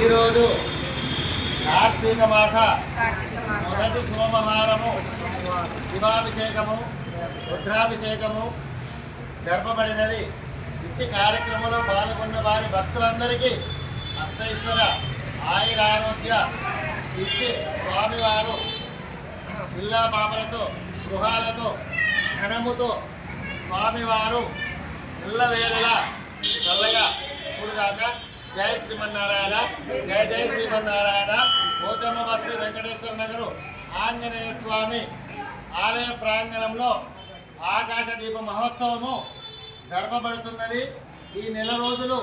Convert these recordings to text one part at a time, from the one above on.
ఈరోజు కార్తీక మాస. మొదటి సోమవారము శివాభిషేకము రుద్రాభిషేకము జరపబడినది. ఇంటి కార్యక్రమంలో పాల్గొన్న వారి భక్తులందరికీ అష్టైశ్వర ఆయురారోగ్య ఇచ్చి స్వామివారు పిల్లా పాపలతో గృహాలతో ధనముతో స్వామివారు ఇళ్ళవేళలా చల్లగా ఇప్పుడుగాక జయ శ్రీమన్నారాయణ జయ జయ శ్రీమన్నారాయణ. పోచమ్మ బస్తీ వెంకటేశ్వర నగరు ఆంజనేయ స్వామి ఆలయ ప్రాంగణంలో ఆకాశ దీప మహోత్సవము జరపబడుతున్నది. ఈ నెల రోజులు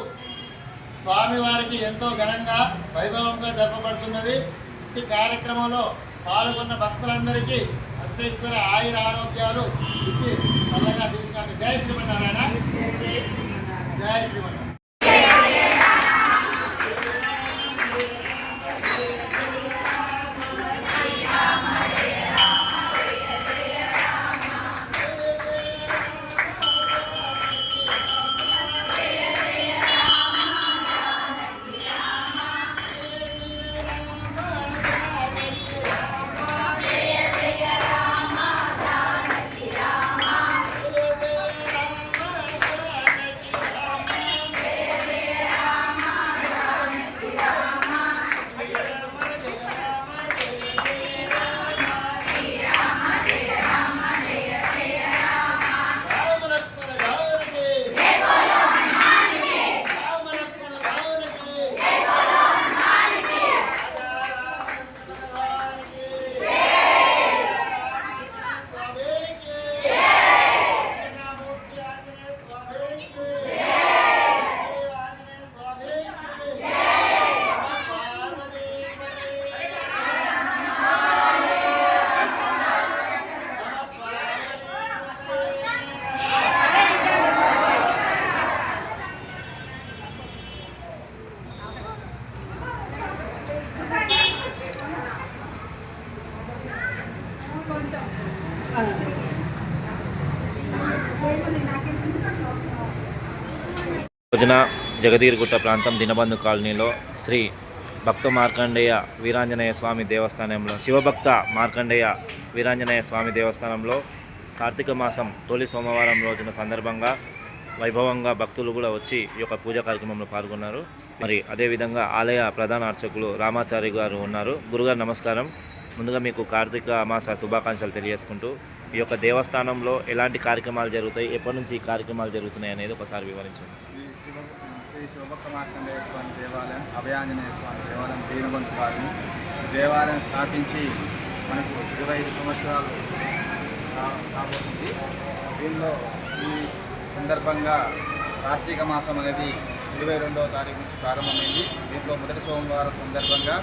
స్వామివారికి ఎంతో ఘనంగా వైభవంగా జరపబడుతున్నది. ఈ కార్యక్రమంలో పాల్గొన్న భక్తులందరికీ అష్టేశ్వర ఆయుర ఆరోగ్యాలు ఇచ్చి చల్లగా దీవించాలి జయ శ్రీమన్నారాయణ. జయ శ్రీమన్నారాయణ. రోజున జగదీర్గుట్ట ప్రాంతం దినబంధు కాలనీలో శ్రీ భక్త మార్కండేయ వీరాంజనేయ స్వామి దేవస్థానంలో శివభక్త మార్కండేయ వీరాంజనేయ స్వామి దేవస్థానంలో కార్తీక మాసం తొలి సోమవారం రోజున సందర్భంగా వైభవంగా భక్తులు కూడా వచ్చి ఈ యొక్క పూజా కార్యక్రమంలో పాల్గొన్నారు. మరి అదేవిధంగా ఆలయ ప్రధాన అర్చకులు రామాచారి గారు ఉన్నారు. గురుగారు నమస్కారం. ముందుగా మీకు కార్తీక మాస శుభాకాంక్షలు తెలియజేసుకుంటూ ఈ యొక్క దేవస్థానంలో ఎలాంటి కార్యక్రమాలు జరుగుతాయి ఎప్పటి నుంచి ఈ కార్యక్రమాలు జరుగుతున్నాయి అనేది ఒకసారి వివరించండి. శ్రీ శివ స్వామి దేవాలయం అభయాంజనేయ స్వామి దేవాలయం దీనబంధు కాలనీ దేవాలయం స్థాపించి మనకు ఇరవై ఐదు సంవత్సరాలు కాబోతుంది. దీనిలో ఈ సందర్భంగా కార్తీక మాసం అనేది ఇరవై రెండవ తారీఖు నుంచి ప్రారంభమైంది. దీంట్లో మొదటి సోమవారం సందర్భంగా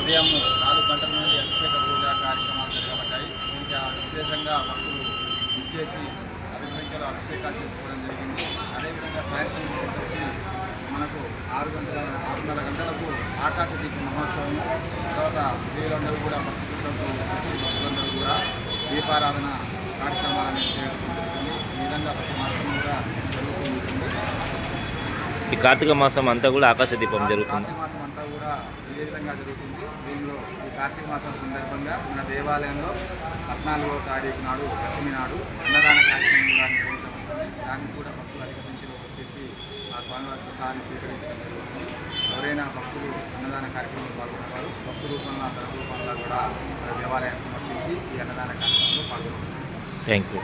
ఉదయం నాలుగు గంటల నుండి అభిషేక పూజ కార్యక్రమాలు జరగబడ్డాయి. దీనికి ఆ విశేషంగా భక్తులు విచ్చేసి అధిక అభిషేకాలు చేసుకోవడం జరిగింది. అదేవిధంగా సాయంత్రం ఆరు గంటల ఆరున్నర గంటలకు ఆకాశ దీప మహోత్సవం తర్వాత స్త్రీలందరూ కూడా భక్తి శ్రద్ధలతో వచ్చి భక్తులందరూ కూడా దీపారాధన కార్యక్రమాలను చేయడం జరుగుతుంది ఈ విధంగా ప్రతి మాసం కూడా జరుగుతూ ఉంటుంది ఈ కార్తీక మాసం అంతా కూడా ఆకాశ దీపం జరుగుతుంది. కార్తీక మాసం అంతా కూడా ఇదే విధంగా జరుగుతుంది. దీనిలో ఈ కార్తీక మాసం సందర్భంగా మన దేవాలయంలో పద్నాలుగవ తారీఖు నాడు దశమి నాడు అన్నదాన కార్యక్రమం దానికి కూడా భక్తులు అధిక సంఖ్యలో చేసి ఆ స్వామివారి ప్రసాదాన్ని స్వీకరించడం జరుగుతుంది. ఎవరైనా భక్తులు అన్నదాన కార్యక్రమంలో పాల్గొనేవారు భక్తు రూపంలో అందరి రూపంలో కూడా దేవాలయాన్ని సమర్పించి ఈ అన్నదాన కార్యక్రమంలో పాల్గొంటున్నారు. Thank you